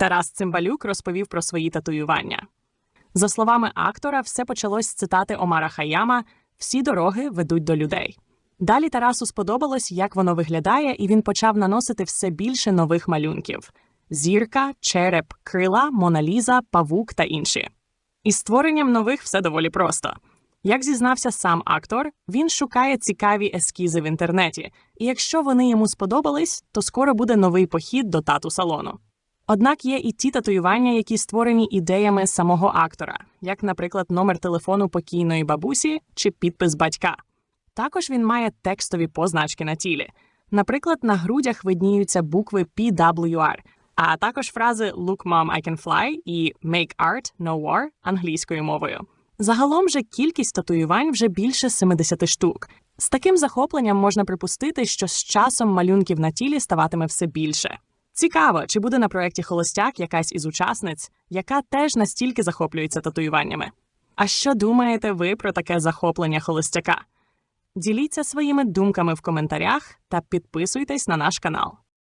Тарас Цимбалюк розповів про свої татуювання. За словами актора, все почалось з цитати Омара Хаяма Всі дороги ведуть до людей. Далі Тарасу сподобалось, як воно виглядає, і він почав наносити все більше нових малюнків: зірка, череп, крила, Моналіза, павук та інші. Із створенням нових все доволі просто. Як зізнався сам актор, він шукає цікаві ескізи в інтернеті, і якщо вони йому сподобались, то скоро буде новий похід до тату салону. Однак є і ті татуювання, які створені ідеями самого актора, як, наприклад, номер телефону покійної бабусі чи підпис батька. Також він має текстові позначки на тілі. Наприклад, на грудях видніються букви PWR, а також фрази Look, Mom, I can fly і Make art, no war англійською мовою. Загалом же кількість татуювань вже більше 70 штук. З таким захопленням можна припустити, що з часом малюнків на тілі ставатиме все більше. Цікаво, чи буде на проєкті Холостяк якась із учасниць, яка теж настільки захоплюється татуюваннями. А що думаєте ви про таке захоплення холостяка? Діліться своїми думками в коментарях та підписуйтесь на наш канал.